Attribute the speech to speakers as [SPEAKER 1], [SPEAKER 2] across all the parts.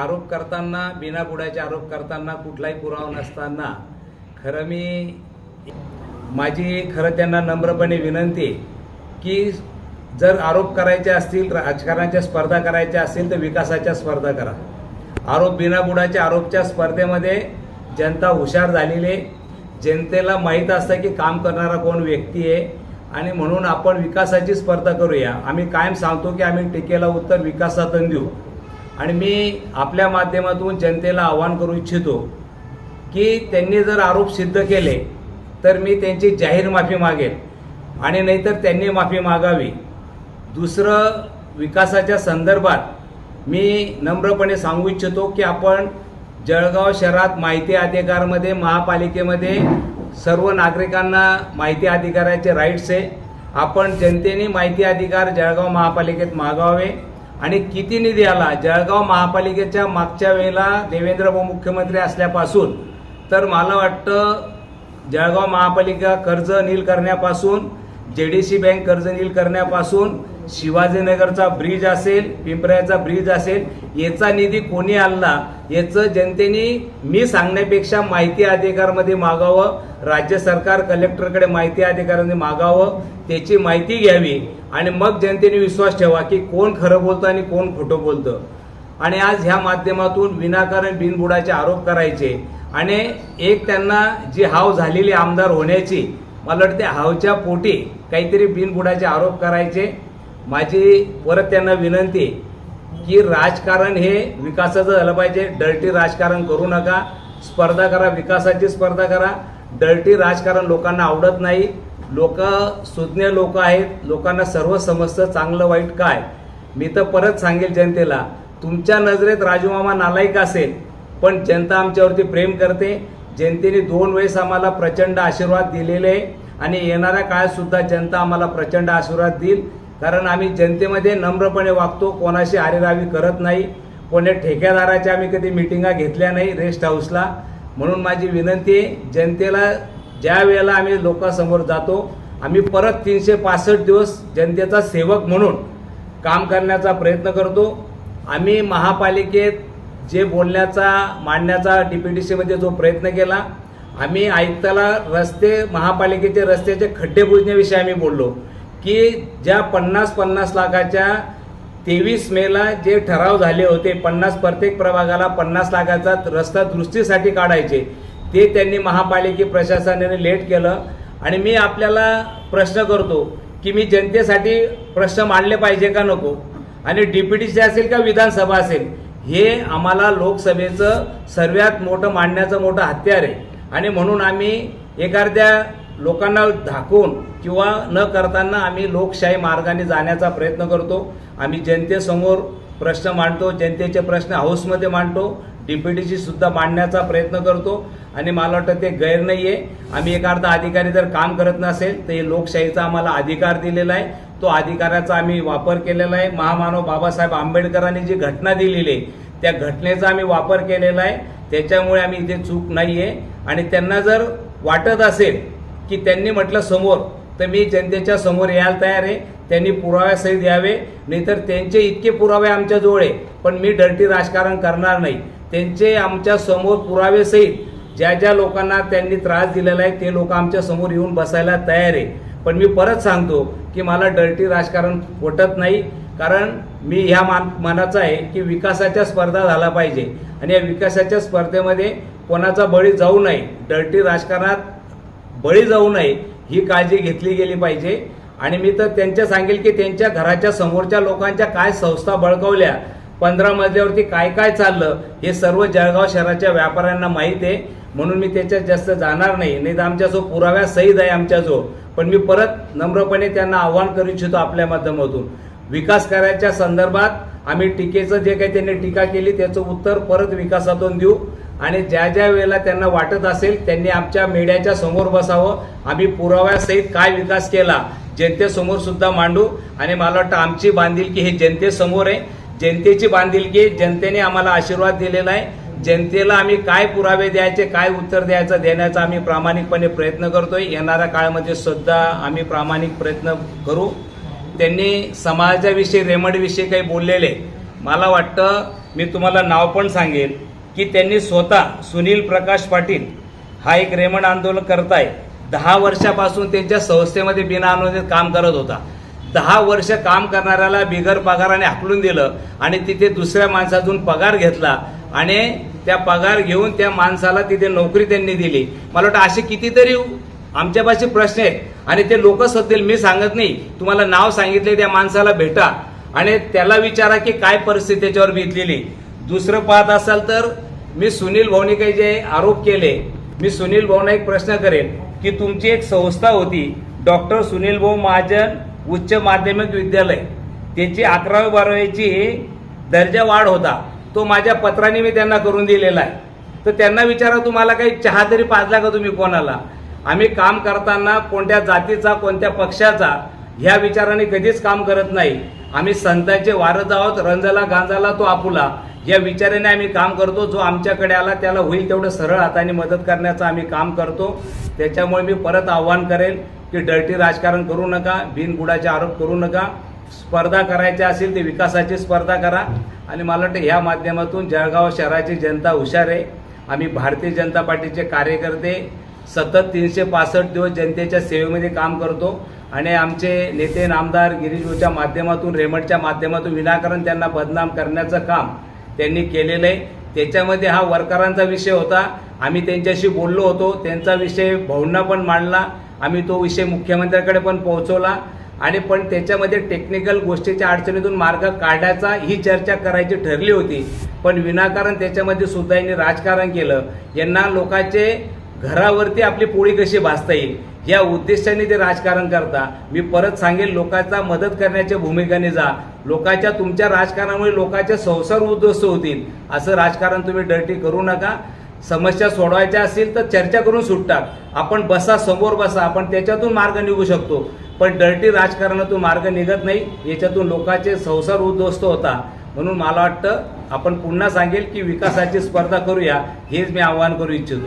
[SPEAKER 1] आरोप करताना बिना बुडाचे आरोप करताना कुठलाही पुरावा नसताना खरं मी माझी खरं त्यांना नम्रपणे विनंती की जर आरोप करायचे असतील राजकारणाच्या स्पर्धा करायच्या असतील तर विकासाच्या स्पर्धा करा. आरोप बिना बुडाच्या आरोपच्या स्पर्धेमध्ये जनता हुशार झालेली आहे. जनतेला माहीत असतं की काम करणारा कोण व्यक्ती आहे. आणि म्हणून आपण विकासाची स्पर्धा करूया. आम्ही कायम सांगतो की आम्ही टीकेला उत्तर विकासातून देऊ. आणि मी आपल्या माध्यमातून जनतेला आवाहन करू इच्छितो की त्यांनी जर आरोप सिद्ध केले तर मी त्यांची जाहीर माफी मागेल. आणि नाहीतर त्यांनी माफी मागावी. दुसरं विकासाच्या संदर्भात मी नम्रपणे सांगू इच्छितो की आपण जळगाव शहरात माहिती अधिकारमध्ये महापालिकेमध्ये सर्व नागरिकांना माहिती अधिकाराचे राईट्स आहे. आपण जनतेने माहिती अधिकार जळगाव महापालिकेत मागावे. आणि किती निधी आला? जळगाव महापालिकेच्या मागच्या वेळेला देवेंद्र मुख्यमंत्री असल्यापासून. तर मला वाटतं जळगाव महापालिका कर्ज नील करण्यापासून जे डी सी बँक कर्ज नील करण्यापासून शिवाजीनगरचा ब्रिज असेल पिंपऱ्याचा ब्रिज असेल याचा निधी कोणी आणला याचं जनतेने मी सांगण्यापेक्षा माहिती अधिकारमध्ये मागावं राज्य सरकार कलेक्टरकडे माहिती अधिकारामध्ये मागावं त्याची माहिती घ्यावी. आणि मग जनतेने विश्वास ठेवा की कोण खरं बोलतं आणि कोण खोटं बोलतं. आणि आज ह्या माध्यमातून विनाकारण बिनबुडाचे आरोप करायचे. आणि एक त्यांना जी हाव झालेली आमदार होण्याची मला वाटते हावच्या पोटी काहीतरी बिनबुडाचे आरोप करायचे. माझी परत त्यांना विनंती की राजकारण हे विकासाचं झालं पाहिजे. डर्टी राजकारण करू नका. स्पर्धा करा. विकासाची स्पर्धा करा. डर्टी राजकारण लोकांना आवडत नाही. लोक सुज्ञ लोक आहेत. लोकांना सर्व समजतं चांगलं वाईट काय. मी तर परत सांगेल जनतेला तुमच्या नजरेत राजूमामा नालायक असेल पण जनता आमच्यावरती प्रेम करते. जनतेने दोन वेळेस आम्हाला प्रचंड आशीर्वाद दिलेले आहे. आणि येणाऱ्या काळात सुद्धा जनता आम्हाला प्रचंड आशीर्वाद देईल. कारण आम्ही जनतेमध्ये नम्रपणे वागतो कोणाशी आरेरावी करत नाही कोणी ठेकेदाराच्या आम्ही कधी मिटिंगा घेतल्या नाही रेस्ट हाऊसला. म्हणून माझी विनंती आहे जनतेला ज्या वेळेला आम्ही लोकांसमोर जातो आम्ही परत तीनशे पासष्ट दिवस जनतेचा सेवक म्हणून काम करण्याचा प्रयत्न करतो. आम्ही महापालिकेत जे बोलण्याचा मांडण्याचा डीपीडीसीमध्ये जो प्रयत्न केला आम्ही आयुक्ताला रस्ते महापालिकेचे रस्त्याचे खड्डे बुजण्याविषयी आम्ही बोललो. की ज्या पन्नास पन्नास लाखाच्या तेवीस मेला जे ठराव झाले होते पन्नास प्रत्येक प्रभागाला पन्नास लाखाचा रस्ता दुरुस्तीसाठी काढायचे ते त्यांनी महापालिके प्रशासनाने लेट केलं. आणि मी आपल्याला प्रश्न करतो की मी जनतेसाठी प्रश्न मांडले पाहिजे का नको? आणि डीपीटीसी असेल का विधानसभा असेल हे आम्हाला लोकसभेचं सर्वात मोठं मांडण्याचं मोठं हत्यार आहे. आणि म्हणून आम्ही एखाद्या लोकांना धाकून किंवा न करताना आम्ही लोकशाही मार्गाने जाण्याचा प्रयत्न करतो. आम्ही जनतेसमोर प्रश्न मांडतो जनतेचे प्रश्न हाऊसमध्ये मांडतो डीपीटीसी सुद्धा मांडण्याचा प्रयत्न करतो. आणि मला वाटतं ते गैर नाही आहे आम्ही एखादा अधिकारी जर काम करत नसेल तर हे लोकशाहीचा आम्हाला अधिकार दिलेला आहे. तो अधिकाराचा आम्ही वापर केलेला आहे. महामानव बाबासाहेब आंबेडकरांनी जी घटना दिलेली आहे त्या घटनेचा आम्ही वापर केलेला आहे. त्याच्यामुळे आम्ही इथे चूक नाही आहे आणि त्यांना जर वाटत असेल की त्यांनी म्हटलं समोर तर मी जनतेच्या समोर यायला तयार आहे. त्यांनी पुराव्यासहित यावे नाहीतर त्यांचे इतके पुरावे आमच्याजवळ आहे पण मी डर्टी राजकारण करणार नाही. त्यांचे आमच्यासमोर पुरावेसहित ज्या ज्या लोकांना त्यांनी त्रास दिलेला आहे ते लोक आमच्यासमोर येऊन बसायला तयार आहे. पण मी परत सांगतो की मला डर्टी राजकारण पटत नाही कारण मी ह्या मान मनाचा आहे की विकासाच्या स्पर्धा झाला पाहिजे. आणि या विकासाच्या स्पर्धेमध्ये कोणाचा बळी जाऊ नये. डर्टी राजकारणात बळी जाऊ नये ही काळजी घेतली गेली पाहिजे. आणि मी तर त्यांच्या सांगेल की त्यांच्या घराच्या समोरच्या लोकांच्या काय संस्था बळकवल्या पंधरा मजल्यावरती काय काय चाललं हे सर्व जळगाव शहराच्या व्यापाऱ्यांना माहीत आहे. म्हणून मी त्याच्यात जास्त जाणार नाही. नाही तर आमच्याजवळ पुराव्या सहीद आहे आमच्याजवळ. पण मी परत नम्रपणे त्यांना आव्हान करू इच्छितो आपल्या माध्यमातून. विकास करायच्या संदर्भात आम्ही टीकेचं जे काही त्यांनी टीका केली त्याचं उत्तर परत विकासातून देऊ. आणि ज्या ज्या वेळेला त्यांना वाटत असेल त्यांनी आमच्या मीडियाच्या समोर बसावं. आम्ही पुराव्यासहित काय विकास केला जनतेसमोर सुद्धा मांडू. आणि मला वाटतं आमची बांधिलकी हे जनतेसमोर आहे. जनतेची बांधिलकी जनतेने आम्हाला आशीर्वाद दिलेला आहे. जनतेला आम्ही काय पुरावे द्यायचे काय उत्तर द्यायचं देण्याचा आम्ही प्रामाणिकपणे प्रयत्न करतोय. येणाऱ्या काळामध्ये सुद्धा आम्ही प्रामाणिक प्रयत्न करू. त्यांनी समाजाविषयी रेमडविषयी काही बोललेले. मला वाटतं मी तुम्हाला नाव पण सांगेन. की त्यांनी स्वतः सुनील प्रकाश पाटील हा एक रेमंड आंदोलन करताय. दहा वर्षापासून त्यांच्या संस्थेमध्ये बिना अनुदानित काम करत होता. दहा वर्ष काम करणाऱ्याला बिगर पगाराने हाकलून दिलं आणि तिथे दुसऱ्या माणसातून पगार घेतला आणि त्या पगार घेऊन त्या माणसाला तिथे नोकरी त्यांनी दिली. मला वाटतं असे कितीतरी आमच्यापाशी प्रश्न आहेत. आणि ते लोक सध्या मी सांगत नाही. तुम्हाला नाव सांगितले त्या माणसाला भेटा आणि त्याला विचारा की काय परिस्थिती त्याच्यावर बितलेली दुसरं पाहत असाल तर मी सुनील भाऊनी जे आरोप केले. मी सुनील भाऊना एक प्रश्न करेन की तुमची एक संस्था होती डॉक्टर सुनील भाऊ महाजन उच्च माध्यमिक विद्यालय. त्याची अकरावी बारावीची दर्जा वाढ होता. तो माझ्या पत्राने मी त्यांना करून दिलेला आहे. तर त्यांना विचारा तुम्हाला काही चहा तरी पाजला का तुम्ही कोणाला? आम्ही काम करताना कोणत्या जातीचा कोणत्या पक्षाचा ह्या विचाराने कधीच काम करत नाही. आम्ही संतांचे वारत आहोत रंजला गांजाला तो आपुला. या विचाराने आम्ही काम करतो. जो आमच्याकडे आला त्याला होईल तेवढं सरळ हाताने मदत करण्याचं आम्ही काम करतो. त्याच्यामुळे मी परत आव्हान करेल की डर्टी राजकारण करू नका बिनबुडाचे आरोप करू नका. स्पर्धा करायच्या असेल ते विकासाची स्पर्धा करा. आणि मला वाटतं ह्या माध्यमातून जळगाव शहराची जनता हुशार आहे. आम्ही भारतीय जनता पार्टीचे कार्यकर्ते सतत तीनशे पासष्ट दिवस जनतेच्या सेवेमध्ये काम करतो. आणि आमचे नेते नामदार गिरीशभाऊच्या माध्यमातून रेमटच्या माध्यमातून विनाकारण त्यांना बदनाम करण्याचं काम त्यांनी केलेलं आहे. त्याच्यामध्ये हा वर्करांचा विषय होता. आम्ही त्यांच्याशी बोललो होतो. त्यांचा विषय भाऊंना पण मांडला. आम्ही तो विषय मुख्यमंत्र्याकडे पण पोहोचवला. आणि पण त्याच्यामध्ये टेक्निकल गोष्टीच्या अडचणीतून मार्ग काढायचा ही चर्चा करायची ठरली होती. पण विनाकारण त्याच्यामध्ये सुद्धा यांनी राजकारण केलं. यांना लोकांचे घरावरती आपली पोळी कशी भासता येईल या उद्देशाने ते राजकारण करता. मी परत सांगेल लोकांचा मदत करण्याच्या भूमिकेने जा. लोकांच्या तुमच्या राजकारणामुळे लोकांचे संसार उद्ध्वस्त होतील. असं राजकारण तुम्ही डर्टी करू नका. समस्या सोडवायच्या असतील तर चर्चा करून सुटतात आपण बसा समोर बसा. आपण त्याच्यातून मार्ग निघू शकतो. पण डर्टी राजकारणातून मार्ग निघत नाही. याच्यातून लोकांचे संसार उद्ध्वस्त होता. म्हणून मला वाटतं आपण पुन्हा सांगेल की विकासाची स्पर्धा करूया. हेच मी आवाहन करू इच्छितो.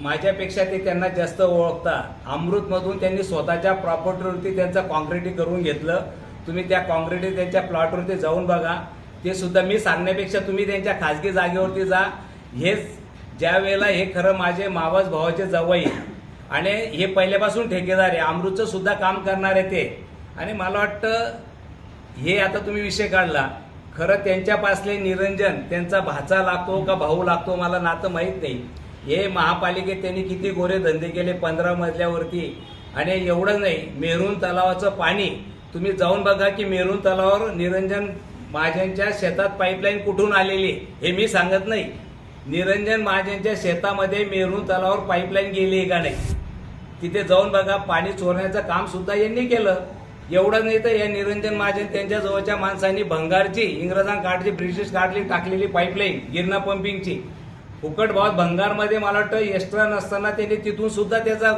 [SPEAKER 1] माझ्यापेक्षा ते त्यांना जास्त ओळखता. अमृतमधून त्यांनी स्वतःच्या प्रॉपर्टीवरती त्यांचं कॉन्क्रिटी करून घेतलं. तुम्ही त्या कॉन्क्रिटी त्यांच्या प्लॉटवरती जाऊन बघा. ते सुद्धा मी सांगण्यापेक्षा तुम्ही त्यांच्या खाजगी जागेवरती जा. हेच ज्या वेळेला हे खरं माझे मावस भावाचे जवळ आणि हे पहिल्यापासून ठेकेदार आहे. अमृतचं सुद्धा काम करणार आहे ते. आणि मला वाटतं हे आता तुम्ही विषय काढला. खरं त्यांच्यापासले निरंजन त्यांचा भाचा लागतो का भाऊ लागतो मला नातं माहीत नाही. हे महापालिकेत त्यांनी किती गोरे धंदे केले पंधरा मजल्यावरती. आणि एवढं नाही मेरून तलावाचं पाणी तुम्ही जाऊन बघा की मेरून तलावावर निरंजन महाजनच्या शेतात पाईपलाईन कुठून आलेली हे मी सांगत नाही. निरंजन महाजनच्या शेतामध्ये मेरून तलावावर पाईपलाईन गेली का नाही? तिथे जाऊन बघा पाणी चोरण्याचं काम सुद्धा यांनी केलं. एवढं नाही तर या निरंजन महाजन त्यांच्या जवळच्या माणसांनी भंगारची इंग्रजांकाठची ब्रिटिश काढली टाकलेली पाईपलाईन गिरणा पंपिंगची फुकट भावात भंगारमध्ये मला वाटतं एक्स्ट्रा नसताना त्यांनी तिथून सुद्धा त्याचा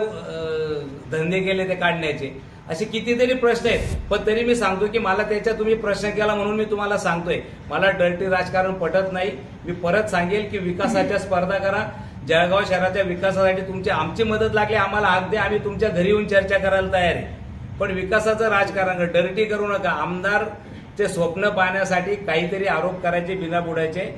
[SPEAKER 1] धंदे केले ते काढण्याचे. असे कितीतरी प्रश्न आहेत. पण तरी मी सांगतो की मला त्याच्या तुम्ही प्रश्न केला म्हणून मी तुम्हाला सांगतोय. मला डर्टी राजकारण पटत नाही. मी परत सांगेल की विकासाच्या स्पर्धा करा. जळगाव शहराच्या विकासासाठी तुमची आमची मदत लागली आम्हाला अगदी आम्ही तुमच्या घरी येऊन चर्चा करायला तयार आहे. पण विकासाचं राजकारण डर्टी करू नका. आमदार ते स्वप्न पाहण्यासाठी काहीतरी आरोप करायचे बिना बुडायचे